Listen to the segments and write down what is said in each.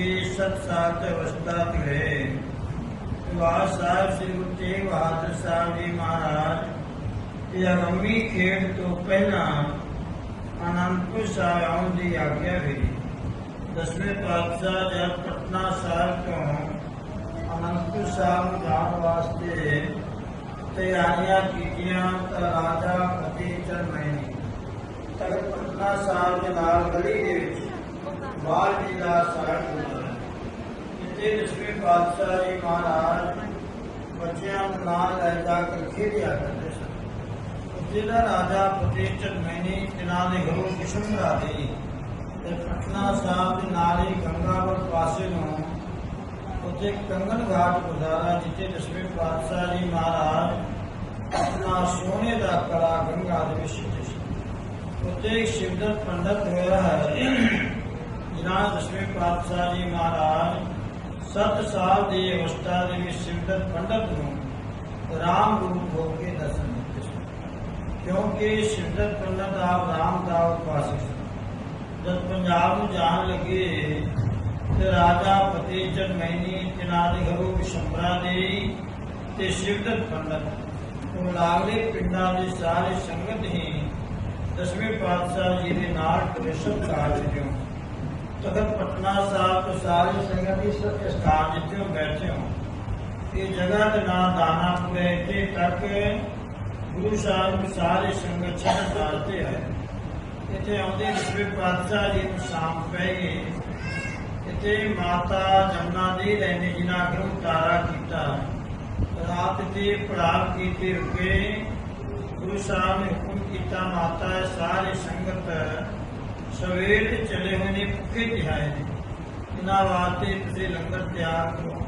की सत्सात्यवस्थातिग्रहे वहाँ साहब श्री गुरु तेग बहादुर साहब जी महाराज यह रम्मी खेड तो पहला आनंदपुर साहब आउं की आज्ञा भी दसवें पातशाह जब पटना साहब तो आनंदपुर साहब जाने वास्ते तैयारियाँ कीतिया तो राजा फतेह चंद मैनी तक पटना साहब के नाल गली के ਦੇ ਨਾਲ ਦਾ ਸਾੜ ਹੁੰਦਾ ਦਸਵੇਂ ਪਾਤਸ਼ਾਹ ਜੀ ਮਹਾਰਾਜ ਬੱਚਿਆਂ ਨੂੰ ਨਾਲ ਲੈ ਜਾ ਕੇ ਖੇਡਿਆ ਕਰਦੇ ਸਨ। ਜਿਹੜਾ ਰਾਜਾ ਫਤਿਹ ਚੰਦ ਜਿਨ੍ਹਾਂ ਦੇ ਗੁਰੂ ਕਿਸ਼ਨਰਾ ਦੇ ਤੇ ਪਟਨਾ ਸਾਹਿਬ ਦੇ ਨਾਲ ਹੀ ਗੰਗਾਵਰ ਪਾਸੇ ਨੂੰ ਉੱਥੇ ਕੰਗਨ ਘਾਟ ਗੁਜ਼ਾਰਾ ਜਿੱਥੇ ਦਸਵੇਂ ਪਾਤਸ਼ਾਹ ਜੀ ਮਹਾਰਾਜ ਆਪਣਾ ਸੋਨੇ ਦਾ ਕਲਾ ਗੰਗਾ ਦੇ ਵਿੱਚ ਸਿੱਟੇ ਸੀ ਉੱਥੇ ਇੱਕ ਸ਼ਿਵਦਤ ਪੰਡਤ ਹੋਇਆ ਹੈ। ਜਿਨ੍ਹਾਂ ਦਸਵੇਂ ਪਾਤਸ਼ਾਹ ਜੀ ਮਹਾਰਾਜ 7 ਸਾਲ ਦੀ ਅਵਸਥਾ ਦੇ ਵਿੱਚ ਸ਼ਿਵਦਤ ਪੰਡਤ ਨੂੰ ਰਾਮ ਰੂਪ ਹੋ ਕੇ ਦਰਸ਼ਨ ਦਿੱਤੇ ਸੀ ਕਿਉਂਕਿ ਸ਼ਿਵਦਤ ਪੰਡਤ ਆਪ ਰਾਮ ਦਾ ਉਪਾਸਕ ਸੀ ਜਦ ਪੰਜਾਬ ਨੂੰ ਜਾਣ ਲੱਗੇ ਤੇ ਰਾਜਾ ਫਤਿਹ ਚੰਦ ਮੈਨੀ ਜਿਨ੍ਹਾਂ ਦੇ ਘਰੋਂ ਵਿਸ਼ੰਬਰਾ ਦੇ ਤੇ ਸ਼ਿਵਦਤ ਪੰਡਤ ਉਹ ਲਾਗਲੇ ਪਿੰਡਾਂ ਦੀ ਸਾਰੀ ਸੰਗਤ ਹੀ ਦਸਵੇਂ ਪਾਤਸ਼ਾਹ ਜੀ ਦੇ ਨਾਲ ਪ੍ਰੇਸ਼ਰ ਕਾਰਜ ਜਿਉ ਤਖਤ ਪਟਨਾ ਸਾਹਿਬ ਤੋਂ ਸਾਰੀ ਸੰਗਤ ਇਸ ਸਥਾਨ ਜਿੱਥੇ ਬੈਠੇ ਹੋ ਇਹ ਜਗ੍ਹਾ ਦਾ ਨਾਮ ਦਾਨਾਪੁਰ ਹੈ ਇੱਥੇ ਤੱਕ ਗੁਰੂ ਸਾਹਿਬ ਦੀ ਸਾਰੀ ਸੰਗਤ ਛੱਡ ਦਾਤੇ ਹੈ ਇੱਥੇ ਆਉਂਦੇ ਦਸਵੇਂ ਪਾਤਸ਼ਾਹ ਜੀ ਨੂੰ ਸ਼ਾਮ ਪੈ ਗਈ। ਇੱਥੇ ਮਾਤਾ ਜਮਨਾ ਦੇ ਰਹਿੰਦੇ ਜਿਨ੍ਹਾਂ ਨੂੰ ਤਾਰਾ ਕੀਤਾ। ਰਾਤ ਤੇ ਪੜਾਵ ਕੀਤੇ ਰੁਕੇ। ਗੁਰੂ ਸਾਹਿਬ ਨੇ ਹੁਕਮ ਕੀਤਾ, ਮਾਤਾ ਸਾਰੀ ਸੰਗਤ सवेरे चले होने भूखे तिहाए। ने नावाते तुझे लंगर त्याग को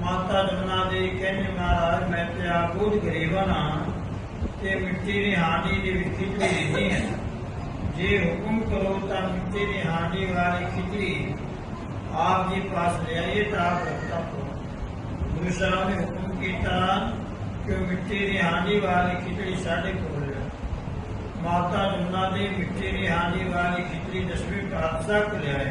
माता जमुना देवी कहने, महाराज, मैं त्यागूत गरीबन हाँ। ते मिट्टी की हानि की खिचड़ी तो नहीं है। जे हुक्म करो तो मिट्टी की हानि वाली खिचड़ी आप जी पास ले तो आप रखता को गुरु साहब ने हुक्म किया कि मिट्टी की हानि वाली खिचड़ी साढ़े को माता नंदा ने मिट्टी की हांडी, वाली, खिचड़ी दसवीं प्रार्थना को लियाए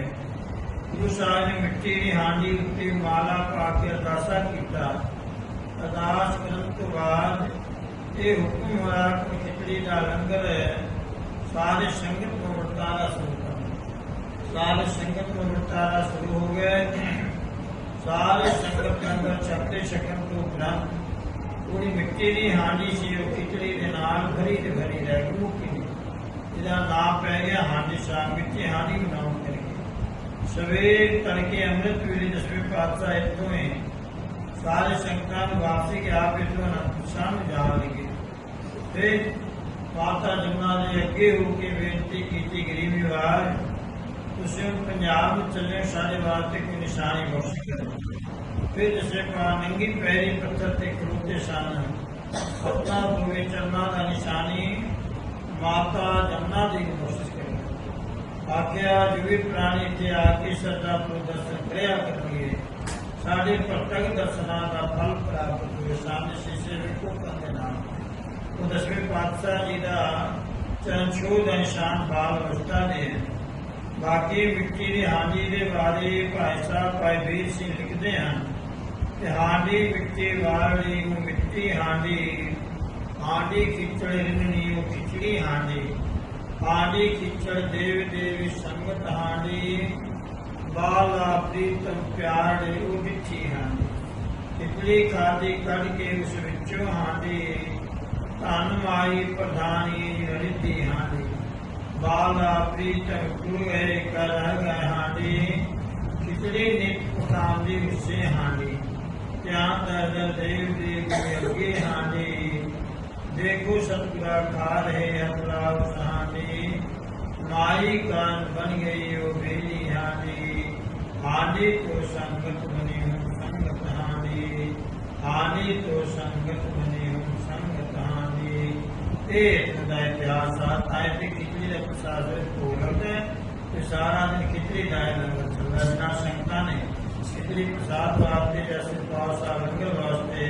गुरु साहब मिट्टी की हांडी उत्ते माला पा के अरदासा किया अरदास करने तो बाद ये हुक्म होया कि खिचड़ी का लंगर है सारे संगत को बरताना शुरू कर। सारे संगत को बरताना शुरू हो गए। सारे संगत के अंदर छपते शकम तो उपरांत पूरी मिट्टी की हांडी से ਉਪਰੰਤ ਪੂਰੀ ਮਿੱਟੀ ਦੀ ਹਾਂਡੀ ਸੀ ਉਹ ਖਿਚੜੀ ਦੇ ਨਾਲ ਭਰੀ ਤੇ ਭਰੀ ਰਹਿ ਗਈ ਮੁੱਕੀ ਇਹਦਾ ਨਾਮ ਪੈ ਗਿਆ ਹਾਂਡੀ ਸਾਹਿਬ ਮਿੱਟੀ ਹਾਂਡੀ ਬਣਾਉਣ ਕਰਕੇ ਸਵੇਰ ਤੜਕੇ ਅੰਮ੍ਰਿਤ ਵੇਲੇ ਦਸਵੇਂ ਪਾਤਸ਼ਾਹ ਇੱਥੋਂ ਹੀ ਸਾਰੇ ਸੰਗਤਾਂ ਨੂੰ ਵਾਪਸੀ ਕੇ ਆਪ ਇੱਥੋਂ ਅਨੰਦਪੁਰ ਸਾਹਿਬ ਨੂੰ ਜਾ ਲਗੇ ਫਿਰ ਮਾਤਾ ਜਮਨਾ ਦੇ ਅੱਗੇ ਹੋ ਕੇ ਬੇਨਤੀ ਕੀਤੀ ਗਰੀਬੀ ਵਾਰ ਤੁਸੀਂ ਹੁਣ ਪੰਜਾਬ ਨੂੰ ਚੱਲੇ ਸਾਡੇ ਵਾਸਤੇ ਕੋਈ ਨਿਸ਼ਾਨੀ ਬਖਸ਼ ਕਰੋ ਫਿਰ ਜਿਸੇ ਕਾ ਨੰਗੀ ਚਰਨਾਂ ਦਾ ਨਿਸ਼ਾਨੀ, ਮਾਤਾ ਜਮਨਾ ਦੀ ਨੂੰ ਕੋਸ਼ਿਸ਼ ਕਰੋ। ਆਖਿਆ, ਜਿਵੇਂ ਪ੍ਰਾਣੀ ਤੇ ਆ ਕੇ ਸਰਦਾ ਤੋਂ ਦਰਸ਼ਨ ਕਰਿਆ ਕਰੀਏ ਸਾਡੇ ਪ੍ਰਤੱਖ ਦਰਸ਼ਨਾਂ ਦਾ ਫਲ ਪ੍ਰਾਪਤ ਹੋਵੇ ਸਾਹਮਣੇ ਸ਼ੀਸ਼ੇ ਵਿੱਚ ਕੋਕਾਂ ਦੇ ਨਾਮ ਉਹ ਦਸਵੇਂ ਪਾਤਸ਼ਾਹ ਜੀ ਦਾ ਚਰਨ ਛੋਹ ਦਾ ਨਿਸ਼ਾਨ ਬਾਲ ਅਵਸਥਾ ਦੇ ਬਾਕੀ ਮਿੱਟੀ ਦੀ ਹਾਂਡੀ ਦੇ ਬਾਰੇ ਭਾਈ ਸਾਹਿਬ, ਭਾਈ ਵੀਰ ਸਿੰਘ ਲਿਖਦੇ ਹਨ। ਕਿ ਹਾਂਡੀ ਮਿੱਟੀ ਵਾਲੀ, ਮਿੱਟੀ ਹਾਂਡੀ हांडी खिचड़ हिरनियो खिचड़ी हांडी हांडी खिचड़ देव देवी संगत हांडी बाला प्रीतम प्यार ओ हांडी तितली खादी कड़ के उस विचों हांडी धन माई प्रधानी रिद्धि हांडी बाला प्रीतम गुरु कर हांडी खिचड़ी नित पकांदी उससे हांडी त्याग देव देव अगे हांडी बेकु संगाकार है अतलाव सहाने माई कान बन गई ओ बेली हाने हाने तो संगत बने हूँ संगत हाने हाने तो संगत बने हूँ संगत हाने ते खुदा प्यासा ताए पे कितनी रक्त साजन को लगता है तो सारा दिन कितनी डायल लंगर चल रहा है ना शंका नहीं कितनी प्रसाद वास्ते जैसे पाव सा लंगर वास्ते